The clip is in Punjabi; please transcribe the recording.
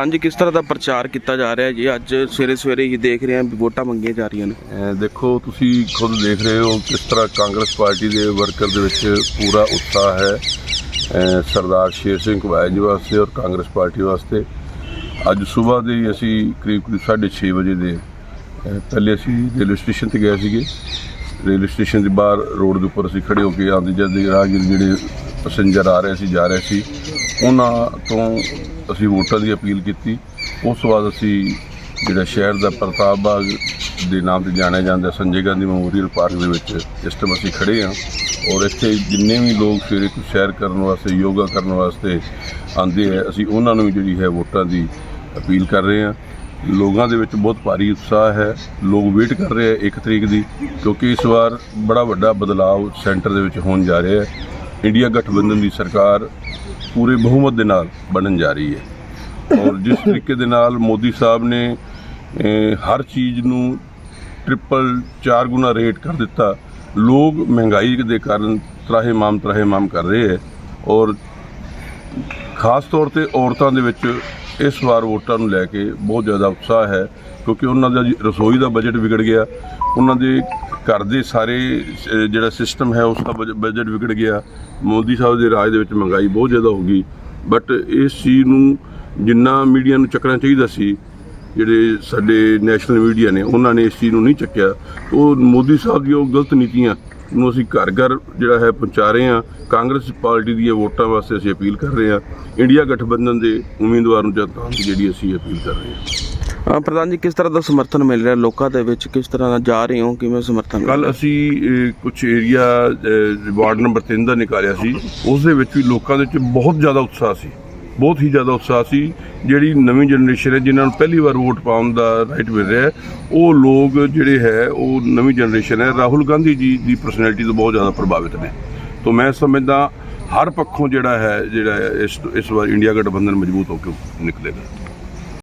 ਹਾਂਜੀ, ਕਿਸ ਤਰ੍ਹਾਂ ਦਾ ਪ੍ਰਚਾਰ ਕੀਤਾ ਜਾ ਰਿਹਾ ਜੀ? ਅੱਜ ਸਵੇਰੇ ਸਵੇਰੇ ਹੀ ਦੇਖ ਰਹੇ ਹਾਂ ਵੀ ਵੋਟਾਂ ਮੰਗੀਆਂ ਜਾ ਰਹੀਆਂ ਨੇ। ਦੇਖੋ, ਤੁਸੀਂ ਖੁਦ ਦੇਖ ਰਹੇ ਹੋ ਕਿਸ ਤਰ੍ਹਾਂ ਕਾਂਗਰਸ ਪਾਰਟੀ ਦੇ ਵਰਕਰ ਦੇ ਵਿੱਚ ਪੂਰਾ ਉਤਸ਼ਾਹ ਹੈ। ਸਰਦਾਰ ਸ਼ੇਰ ਸਿੰਘ ਘਵਾਇਆ ਜੀ ਵਾਸਤੇ ਔਰ ਕਾਂਗਰਸ ਪਾਰਟੀ ਵਾਸਤੇ। ਅੱਜ ਸਵੇਰ ਦੇ ਅਸੀਂ ਕਰੀਬ ਕਰੀਬ 6:30 ਵਜੇ ਦੇ ਪਹਿਲੇ ਅਸੀਂ ਰੇਲਵੇ ਸਟੇਸ਼ਨ ਤੇ ਗਏ ਸੀਗੇ। ਰੇਲਵੇ ਸਟੇਸ਼ਨ ਦੇ ਬਾਹਰ ਰੋਡ ਦੇ ਉੱਪਰ ਅਸੀਂ ਖੜੇ ਹੋ ਕੇ ਆਉਂਦੇ ਜਾਂਦੇ ਰਾਹਗੀਰ ਜਿਹੜੇ ਪੈਸੇਂਜਰ ਆ ਰਹੇ ਸੀ, ਜਾ ਰਹੇ ਸੀ। ਉਹਨਾਂ ਤੋਂ ਅਸੀਂ ਵੋਟਾਂ ਦੀ ਅਪੀਲ ਕੀਤੀ। ਉਸ ਤੋਂ ਬਾਅਦ ਅਸੀਂ ਜਿਹੜਾ ਸ਼ਹਿਰ ਦਾ ਪ੍ਰਤਾਪ ਬਾਗ ਦੇ ਨਾਮ ਤੇ ਜਾਣਿਆ ਜਾਂਦਾ ਸੰਜੇ ਗਾਂਧੀ ਮੈਮੋਰੀਅਲ ਪਾਰਕ ਦੇ ਵਿੱਚ ਇਸ ਟਾਈਮ ਅਸੀਂ ਖੜੇ ਹਾਂ ਔਰ ਇੱਥੇ ਜਿੰਨੇ ਵੀ ਲੋਕ ਸਵੇਰੇ ਕੁ ਸੈਰ ਕਰਨ ਵਾਸਤੇ, ਯੋਗਾ ਕਰਨ ਵਾਸਤੇ ਆਉਂਦੇ ਹੈ, ਅਸੀਂ ਉਹਨਾਂ ਨੂੰ ਵੀ ਜਿਹੜੀ ਹੈ ਵੋਟਾਂ ਦੀ ਅਪੀਲ ਕਰ ਰਹੇ ਹਾਂ। ਲੋਕਾਂ ਦੇ ਵਿੱਚ ਬਹੁਤ ਭਾਰੀ ਉਤਸ਼ਾਹ ਹੈ, ਲੋਕ ਵੇਟ ਕਰ ਰਹੇ ਆ 1 ਤਰੀਕ ਦੀ, ਕਿਉਂਕਿ ਇਸ ਵਾਰ ਬੜਾ ਵੱਡਾ ਬਦਲਾਅ ਸੈਂਟਰ ਦੇ ਵਿੱਚ ਹੋਣ ਜਾ ਰਿਹਾ ਹੈ। ਇੰਡੀਆ ਗਠਬੰਧਨ ਦੀ ਸਰਕਾਰ ਪੂਰੇ ਬਹੁਮਤ ਦੇ ਨਾਲ ਬਣਨ ਜਾ ਰਹੀ ਹੈ। ਔਰ ਜਿਸ ਤਰੀਕੇ ਦੇ ਨਾਲ ਮੋਦੀ ਸਾਹਿਬ ਨੇ ਹਰ ਚੀਜ਼ ਨੂੰ ਟ੍ਰਿਪਲ ਚਾਰ ਗੁਣਾ ਰੇਟ ਕਰ ਦਿੱਤਾ, ਲੋਕ ਮਹਿੰਗਾਈ ਦੇ ਕਾਰਨ ਤਰਾਹੇ ਮਾਮ ਤਰਾਹੇ ਮਾਮ ਕਰ ਰਹੇ ਹੈ। ਔਰ ਖਾਸ ਤੌਰ ਤੇ ਔਰਤਾਂ ਦੇ ਵਿੱਚ ਇਸ ਵਾਰ ਵੋਟਾਂ ਨੂੰ ਲੈ ਕੇ ਬਹੁਤ ਜ਼ਿਆਦਾ ਉਤਸ਼ਾਹ ਹੈ, ਕਿਉਂਕਿ ਉਹਨਾਂ ਦਾ ਰਸੋਈ ਦਾ ਬਜਟ ਵਿਗੜ ਗਿਆ, ਉਹਨਾਂ ਦੇ ਘਰ ਦੇ ਸਾਰੇ ਜਿਹੜਾ ਸਿਸਟਮ ਹੈ, ਉਸ ਦਾ ਬਜ- ਬਜਟ ਵਿਗੜ ਗਿਆ। ਮੋਦੀ ਸਾਹਿਬ ਦੇ ਰਾਜ ਦੇ ਵਿੱਚ ਮਹਿੰਗਾਈ ਬਹੁਤ ਜ਼ਿਆਦਾ ਹੋ ਗਈ। ਬਟ ਇਸ ਚੀਜ਼ ਨੂੰ ਜਿੰਨਾ ਮੀਡੀਆ ਨੂੰ ਚੱਕਣਾ ਚਾਹੀਦਾ ਸੀ, ਜਿਹੜੇ ਸਾਡੇ ਨੈਸ਼ਨਲ ਮੀਡੀਆ ਨੇ, ਉਹਨਾਂ ਨੇ ਇਸ ਚੀਜ਼ ਨੂੰ ਨਹੀਂ ਚੱਕਿਆ। ਉਹ ਮੋਦੀ ਸਾਹਿਬ ਦੀਆਂ ਉਹ ਗਲਤ ਨੀਤੀਆਂ ਨੂੰ ਅਸੀਂ ਘਰ ਘਰ ਜਿਹੜਾ ਹੈ ਪਹੁੰਚਾ ਰਹੇ ਹਾਂ। ਕਾਂਗਰਸ ਪਾਰਟੀ ਦੀਆਂ ਵੋਟਾਂ ਵਾਸਤੇ ਅਸੀਂ ਅਪੀਲ ਕਰ ਰਹੇ ਹਾਂ। ਇੰਡੀਆ ਗਠਬੰਧਨ ਦੇ ਉਮੀਦਵਾਰ ਨੂੰ ਜਿਤਾਉਣ ਦੀ ਜਿਹੜੀ ਅਸੀਂ ਅਪੀਲ ਕਰ ਰਹੇ ਹਾਂ। ਪ੍ਰਧਾਨ ਜੀ ਕਿਸ ਤਰ੍ਹਾਂ ਦਾ ਸਮਰਥਨ ਮਿਲ ਰਿਹਾ ਲੋਕਾਂ ਦੇ ਵਿੱਚ? ਕਿਸ ਤਰ੍ਹਾਂ ਦਾ ਜਾ ਰਹੇ ਹੋ? ਕਿਵੇਂ ਸਮਰਥਨ ਕੱਲ? ਅਸੀਂ ਕੁਝ ਏਰੀਆ ਵਾਰਡ ਨੰਬਰ 3 ਦਾ ਨਿਕਾਲਿਆ ਸੀ। ਉਸ ਦੇ ਵਿੱਚ ਵੀ ਲੋਕਾਂ ਦੇ ਵਿੱਚ ਬਹੁਤ ਜ਼ਿਆਦਾ ਉਤਸ਼ਾਹ ਸੀ। ਬਹੁਤ ਹੀ ਜ਼ਿਆਦਾ ਉਤਸ਼ਾਹ ਸੀ। ਜਿਹੜੀ ਨਵੀਂ ਜਨਰੇਸ਼ਨ ਹੈ ਜਿਨ੍ਹਾਂ ਨੂੰ ਪਹਿਲੀ ਵਾਰ ਵੋਟ ਪਾਉਣ ਦਾ ਰਾਈਟ ਮਿਲ ਰਿਹਾ ਉਹ ਲੋਕ ਜਿਹੜੇ ਹੈ ਉਹ ਨਵੀਂ ਜਨਰੇਸ਼ਨ ਹੈ। ਰਾਹੁਲ ਗਾਂਧੀ ਜੀ ਦੀ ਪਰਸਨੈਲਿਟੀ ਤੋਂ ਬਹੁਤ ਜ਼ਿਆਦਾ ਪ੍ਰਭਾਵਿਤ ਨੇ। ਤੋਂ ਮੈਂ ਸਮਝਦਾ ਹਰ ਪੱਖੋਂ ਜਿਹੜਾ ਹੈ ਜਿਹੜਾ ਇਸ ਇਸ ਵਾਰ ਇੰਡੀਆ ਗਠਬੰਧਨ ਮਜ਼ਬੂਤ ਹੋ ਕੇ ਨਿਕਲੇਗਾ।